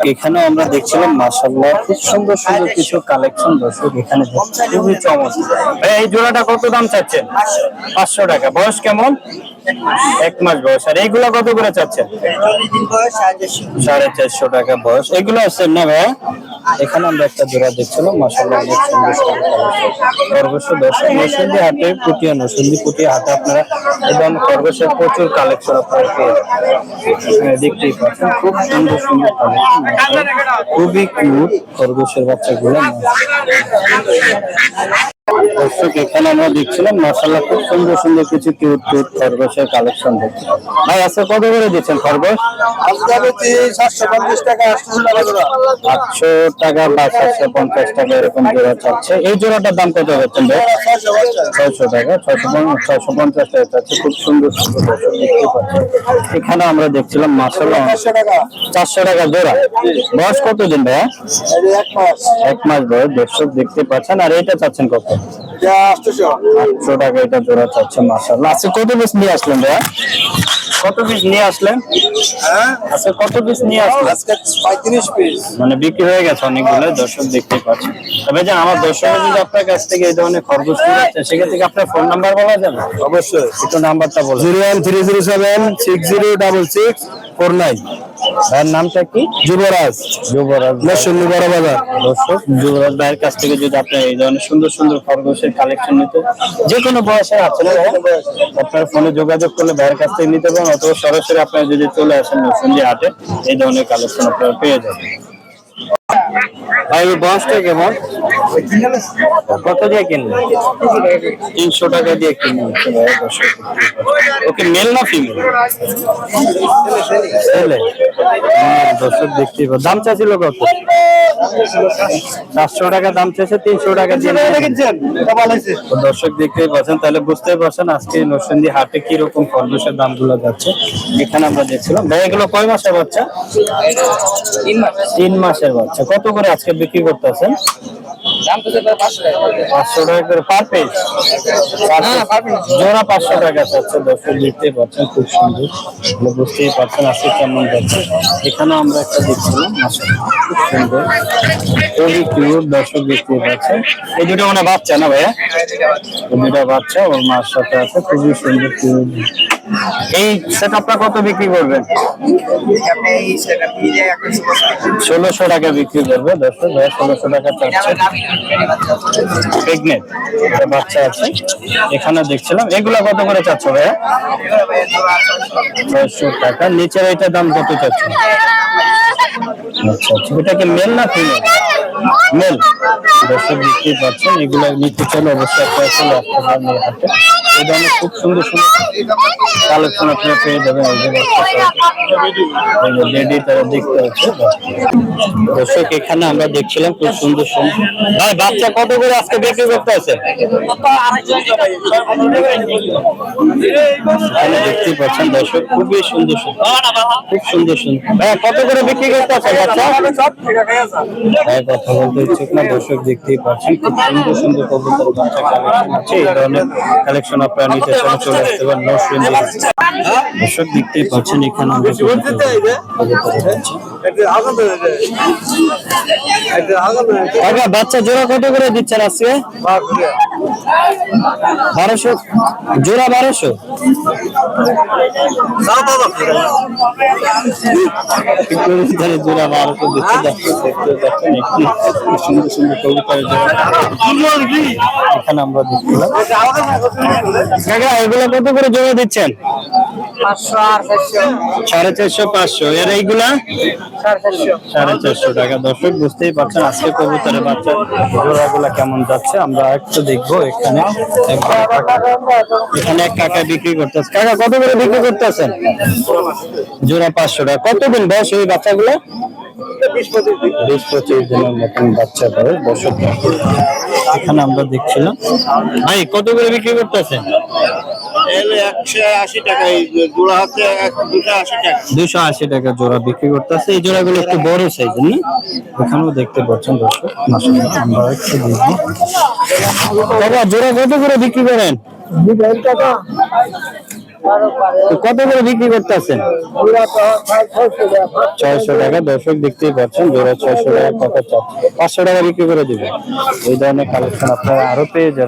এখানে আমরা দেখছিলাম মাসাল্লাহ খুব সুন্দর সুন্দর কিছু কালেকশন দর্শক এখানে। খুবই চমৎকার। এই জোড়াটা কত দাম চাচ্ছেন? পাঁচশো টাকা। বয়স কেমন? এক মাস বয়স। আর এইগুলা কত করে চাচ্ছেন? সাড়ে চারশো টাকা বয়স। এগুলো আছে না ভাই? এখানে আমরা একটা জোড়া দেখছিলাম মাসাল্লাহ অনেক সুন্দর খরগোশ দর্শক নসন্দি হাটে পুটিয়া নসন্দি পুটিয়া হাটে আপনারা এবং খরগোশের প্রচুর কালেকশন আপনারা পেয়ে। দেখতেই পাচ্ছেন, খুব সুন্দর সুন্দর কালেকশন খুবই কিউট খরগোশের বাচ্চাগুলো দর্শক এখানে আমরা দেখছিলাম মাসাল্লাহ খুব সুন্দর সুন্দর কিছু কিউট কিউট খরগোশের কালেকশন দেখছি। ভাই আজকে কত করে দিচ্ছেন খরগোশ? আটশো টাকা বা সাতশো পঞ্চাশ টাকা এরকম জোড়া চাচ্ছে। এই জোড়াটার দাম কত হচ্ছে ভাই? ছয়শো টাকা ছয়শো ছয়শো পঞ্চাশ টাকা চাচ্ছে। খুব সুন্দর সুন্দর এখানে আমরা দেখছিলাম টাকা। চারশো টাকা জোড়া। বয়স কতদিন ভাইয়া? এক মাস বয়স দর্শক দেখতে পাচ্ছেন। আর এটা চাচ্ছেন কত? আটশো টাকা এটা জোড়া চাচ্ছে মাসাল্লাহ আজকে কত পিস নিয়ে আসলেন ভাইয়া? কত পিস নিয়ে আসলেন? হ্যাঁ? কত পিস নিয়ে আসলেন? আজকে পঁয়ত্রিশ পিস মানে বিক্রি হয়ে গেছে অনেকগুলো দর্শক দেখতে পাচ্ছেন। তবে যে আমার দর্শক যদি আপনার কাছ থেকে এই ধরনের খরগোশ সেক্ষেত্রে থেকে আপনার ফোন নাম্বার বলা যাবে? অবশ্যই। একটু নাম্বারটা বলুন zero one three zero seven six zero double six four nine. ভাইয়ের নামটা কি? যুবরাজ। যুবরাজ। নরসিংদী বড় বাজার। দর্শক যুবরাজ ভাইয়ের কাছ থেকে যদি আপনি এই ধরনের সুন্দর সুন্দর খরগোশের কালেকশন নিতে যে কোনো বয়সে আছে না আপনার ফোনে যোগাযোগ করলে ভাইয়ের কাছ থেকে নিতে পারেন অথবা সরাসরি আপনারা যদি চলে আসেন নরসিংদী হাটে এই ধরনের কালেকশন আপনারা পেয়ে যাবেন। ভাই বয়সটা কেমন? কত দিয়ে কিনলেন তিনশো টাকা দিয়ে কিনলেন ওকে মেল না ফিমেল ছেলে। দর্শক দেখতে দাম চাইছিল কত? চারশো টাকা দাম চাইছে তিনশো টাকা দিয়ে দর্শক দেখতেই পাচ্ছেন তাহলে বুঝতেই পারছেন আজকে নরসিংদী হাটে কি রকম খরগোশের দামগুলো যাচ্ছে। এখানে আমরা দেখছিলাম ভাই এগুলো কয় মাসের বাচ্চা? তিন মাসের বাচ্চা। কত করে আজকে বিক্রি করতেছেন পাঁচশো টাকা করে। পার পিস জোড়া পাঁচশো টাকা চাচ্ছে দর্শক দেখতেই পাচ্ছেন খুব সুন্দর। বুঝতেই পারছেন আজকে কেমন যাচ্ছে। এখানে আমরা একটা দেখছিলাম খুব সুন্দর। খুবই কিউট দর্শক পাচ্ছেন। এই দুটো মানে বাচ্চা না ভাইয়া? দুটো বাচ্চা ওর মার সাথে আছে খুবই সুন্দর কিউট এই সেট আপটা কত বিক্রি করবেন? ষোলোশো টাকা বিক্রি করবে দর্শক ভাইয়া ষোলোশো টাকা চাচ্ছে। প্রেগনেন্ট বাচ্চা আছে। এখানে দেখছিলাম এগুলো কত করে চাচ্ছ ভাইয়া? ছয়শো টাকা। নিচের এটার দাম কত চাচ্ছ? আচ্ছা আচ্ছা। এটা কি মেল না ফিমেল দর্শক নিতে চলে খুব সুন্দর সুন্দর দেখতে এখানে আমরা দেখছিলাম খুব সুন্দর সুন্দর। বাচ্চা কত করে আজকে বিক্রি করতে আছে? দেখতেই পাচ্ছেন দর্শক, খুবই সুন্দর সুন্দর। খুব সুন্দর সুন্দর। কত করে বিক্রি করতে আছে বাচ্চা? বলতে ইচ্ছুক না দর্শক দেখতেই পাচ্ছেন খুব সুন্দর সুন্দর কবুতর বাচ্চা কালেকশন আছে এই ধরনের কালেকশন আপনারা নিতে চান চলে আসতে পারেন দর্শক দেখতেই পাচ্ছেন এখানে আমরা বাচ্চা কাকা বাচ্চা জোড়া কত করে দিচ্ছেন আজকে? বারোশো জোড়া বারোশো? জোড়া বারোশো দিচ্ছে দেখেন একটি সুন্দর সুন্দর জোড়া এখানে আমরা দেখছিলাম কাকা এগুলো কত করে জোড়া দিচ্ছেন? সাড়ে চারশো পাঁচশো। এর এইগুলা? সাড়ে চারশো। টাকা। দর্শক বুঝতেই পারছেন আজকে কবুতরের বাচ্চা জোড়াগুলা কেমন যাচ্ছে। আমরা একটু দেখব এখানে। এখানে এক কাকা বিক্রি করতেছে। কাকা কত করে বিক্রি করতেছেন? জোড়া পাঁচশো টাকা। কতদিন বয়স ওই বাচ্চাগুলো? বিশ পঁচিশ দিনের মতন বাচ্চা বয়স দর্শক এখানে আমরা দেখছিলাম ভাই কত করে বিক্রি করতেছেন দুশো আশি টাকা। জোড়া বিক্রি করতেছে। এই জোড়াগুলো একটু বড় সাইজের না? এখানেও দেখতে পাচ্ছেন দর্শক আমরা একটু দেখব জোড়া কত করে বিক্রি করেন? কত করে বিক্রি করতেছেন? ছয়শো টাকা। দর্শক দেখতেই পাচ্ছেন, জোড়া ছয়শো টাকা, কত পাঁচশো টাকা বিক্রি করে দিবেন। এই ধরনের কালেকশন আপনারা আরও পেয়ে যাবেন।